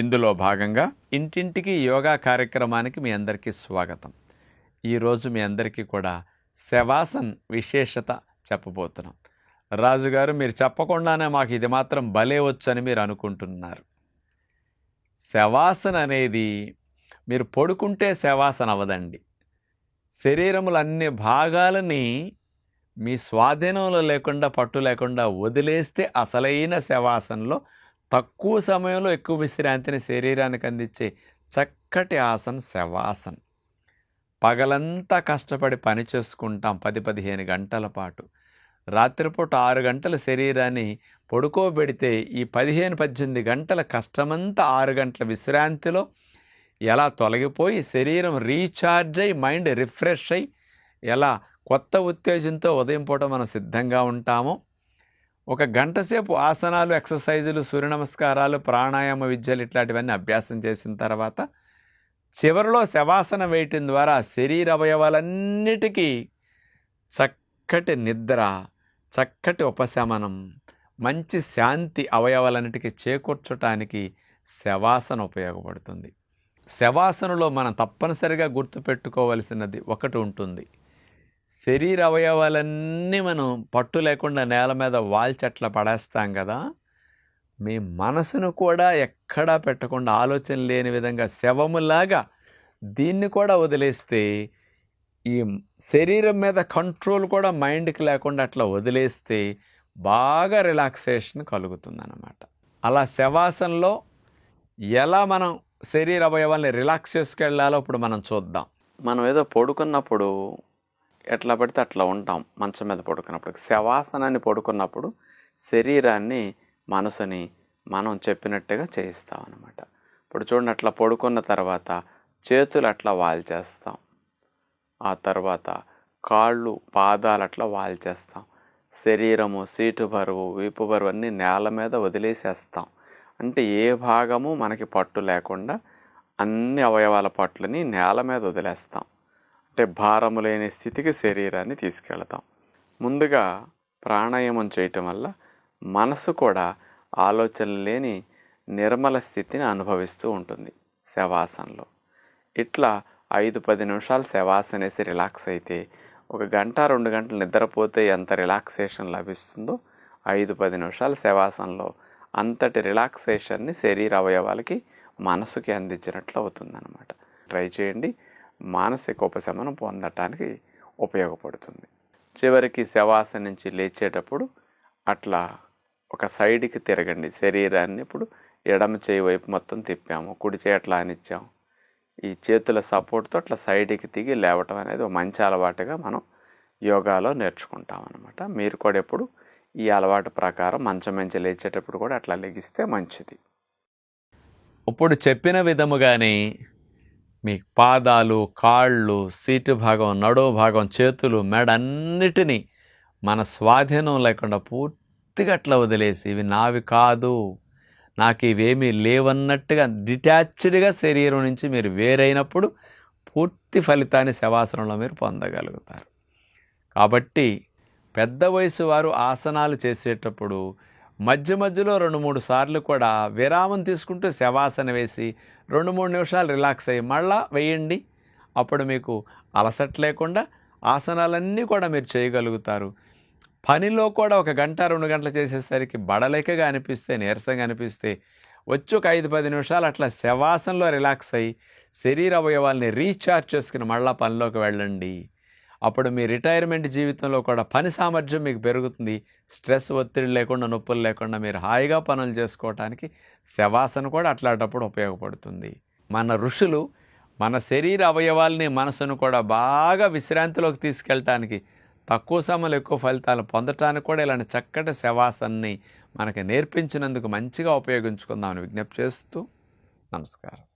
ఇందులో భాగంగా ఇంటింటికి యోగా కార్యక్రమానికి మీ అందరికీ స్వాగతం. ఈరోజు మీ అందరికీ కూడా శవాసన్ విశేషత చెప్పబోతున్నాం. రాజుగారు మీరు చెప్పకుండానే మాకు ఇది మాత్రం భలే వచ్చని మీరు అనుకుంటున్నారు. శవాసన అనేది మీరు పడుకుంటే శవాసన అవ్వదండి. శరీరముల అన్ని భాగాలని మీ స్వాధీనంలో లేకుండా పట్టు లేకుండా వదిలేస్తే అసలైన శవాసనలో తక్కువ సమయంలో ఎక్కువ విశ్రాంతిని శరీరానికి అందించే చక్కటి ఆసన శవాసన్. పగలంతా కష్టపడి పని చేసుకుంటాం పది పదిహేను గంటల పాటు. రాత్రిపూట ఆరు గంటల శరీరాన్ని పడుకోబెడితే ఈ పదిహేను పద్దెనిమిది గంటల కష్టమంతా ఆరు గంటల విశ్రాంతిలో ఎలా తొలగిపోయి శరీరం రీఛార్జ్ అయ్యి మైండ్ రిఫ్రెష్ అయ్యి ఎలా కొత్త ఉత్తేజంతో ఉదయం పూట మనం సిద్ధంగా ఉంటామో ఒక గంట సేపు ఆసనాలు ఎక్సర్సైజులు సూర్య నమస్కారాలు ప్రాణాయామ విద్యలు ఇట్లాంటివన్నీ అభ్యాసం చేసిన తర్వాత చివరిలో శవాసన వేయటం ద్వారా శరీర అవయవాలన్నిటికీ చక్కటి నిద్ర చక్కటి ఉపశమనం మంచి శాంతి అవయవాలన్నిటికీ చేకూర్చడానికి శవాసన ఉపయోగపడుతుంది. శవాసనలో మనం తప్పనిసరిగా గుర్తుపెట్టుకోవలసినది ఒకటి ఉంటుంది. శరీర అవయవాలన్నీ మనం పట్టు లేకుండా నేల మీద వాల్చట్ల పడేస్తాం కదా మీ మనసును కూడా ఎక్కడా పెట్టకుండా ఆలోచన లేని విధంగా శవములాగా దీన్ని కూడా వదిలేస్తే ఈ శరీరం మీద కంట్రోల్ కూడా మైండ్కి లేకుండా అట్లా వదిలేస్తే బాగా రిలాక్సేషన్ కలుగుతుందన్నమాట. అలా శవాసనలో ఎలా మనం శరీర అవయవాల్ని రిలాక్స్ చేసుకెళ్ళాలో ఇప్పుడు మనం చూద్దాం. మనం ఏదో పడుకున్నప్పుడు ఎట్లా పడితే అట్లా ఉంటాం మంచం మీద పడుకున్నప్పుడు. శవాసనాన్ని పడుకున్నప్పుడు శరీరాన్ని మనసుని మనం చెప్పినట్టుగా చేయిస్తాం అనమాట ఇప్పుడు చూడండి అట్లా పడుకున్న తర్వాత చేతులు అట్లా వాల్చేస్తాం. ఆ తర్వాత కాళ్ళు పాదాలు అట్లా వాల్చేస్తాం. శరీరము సీటు బరువు వీపు బరువు అన్నీ నేల మీద వదిలేసేస్తాం. అంటే ఏ భాగము మనకి పట్టు లేకుండా అన్ని అవయవాల పట్లని నేల మీద వదిలేస్తాం. అంటే భారము లేని స్థితికి శరీరాన్ని తీసుకెళ్తాం. ముందుగా ప్రాణాయామం చేయటం వల్ల మనసు కూడా ఆలోచన లేని నిర్మల స్థితిని అనుభవిస్తూ ఉంటుంది శవాసనలో. ఇట్లా ఐదు పది నిమిషాలు శవాసన వేసి రిలాక్స్ అయితే ఒక గంట రెండు గంటలు నిద్రపోతే ఎంత రిలాక్సేషన్ లభిస్తుందో ఐదు పది నిమిషాలు శవాసనలో అంతటి రిలాక్సేషన్ని శరీర అవయవాలకి మనసుకి అందించినట్లు అవుతుందన్నమాట. ట్రై చేయండి. మానసిక ఉపశమనం పొందటానికి ఉపయోగపడుతుంది. చివరికి శవాసన నుంచి లేచేటప్పుడు అట్లా ఒక సైడ్కి తిరగండి. శరీరాన్ని ఇప్పుడు ఎడమ చేయి వైపు మొత్తం తిప్పాము. కుడి చేయి అట్లా అనిచ్చాము ఈ చేతుల సపోర్ట్తో అట్లా సైడ్కి దిగి లేవటం అనేది ఒక మంచి అలవాటుగా మనం యోగాలో నేర్చుకుంటాం అనమాట మీరు కూడా ఎప్పుడు ఈ అలవాటు ప్రకారం మంచం మంచి లేచేటప్పుడు కూడా అట్లా లెగిస్తే మంచిది. ఇప్పుడు చెప్పిన విధముగానే మీ పాదాలు కాళ్ళు సీటు భాగం నడువు భాగం చేతులు మెడ అన్నిటినీ మన స్వాధీనం లేకుండా పూర్తిగా అట్లా వదిలేసి ఇవి నావి కాదు. నాకు ఇవేమీ లేవన్నట్టుగా డిటాచ్డ్గా శరీరం నుంచి మీరు వేరైనప్పుడు పూర్తి ఫలితాన్ని శవాసనంలో మీరు పొందగలుగుతారు. కాబట్టి పెద్ద వయసు వారు ఆసనాలు చేసేటప్పుడు మధ్య మధ్యలో రెండు మూడు సార్లు కూడా విరామం తీసుకుంటూ శవాసన వేసి రెండు మూడు నిమిషాలు రిలాక్స్ అయ్యి మళ్ళా వేయండి. అప్పుడు మీకు అలసట లేకుండా ఆసనాలన్నీ కూడా మీరు చేయగలుగుతారు. పనిలో కూడా ఒక గంట రెండు గంటలు చేసేసరికి బడలేకగా అనిపిస్తే నీరసంగా అనిపిస్తే వచ్చి ఒక ఐదు పది నిమిషాలు అట్లా శవాసనలో రిలాక్స్ అయ్యి శరీర అవయవాల్ని రీఛార్జ్ చేసుకుని మళ్ళా పనిలోకి వెళ్ళండి. అప్పుడు మీ రిటైర్మెంట్ జీవితంలో కూడా పని సామర్థ్యం మీకు పెరుగుతుంది. స్ట్రెస్ ఒత్తిడి లేకుండా నొప్పులు లేకుండా మీరు హాయిగా పనులు చేసుకోవటానికి శవాసన కూడా అట్లాంటప్పుడు ఉపయోగపడుతుంది. మన ఋషులు మన శరీర అవయవాల్ని మనసును కూడా బాగా విశ్రాంతిలోకి తీసుకెళ్ళటానికి తక్కువ సమయంలో ఎక్కువ ఫలితాలు పొందటానికి కూడా ఇలాంటి చక్కటి శవాసన్ని మనకి నేర్పించినందుకు మంచిగా ఉపయోగించుకుందామని విజ్ఞప్తి చేస్తూ నమస్కారం.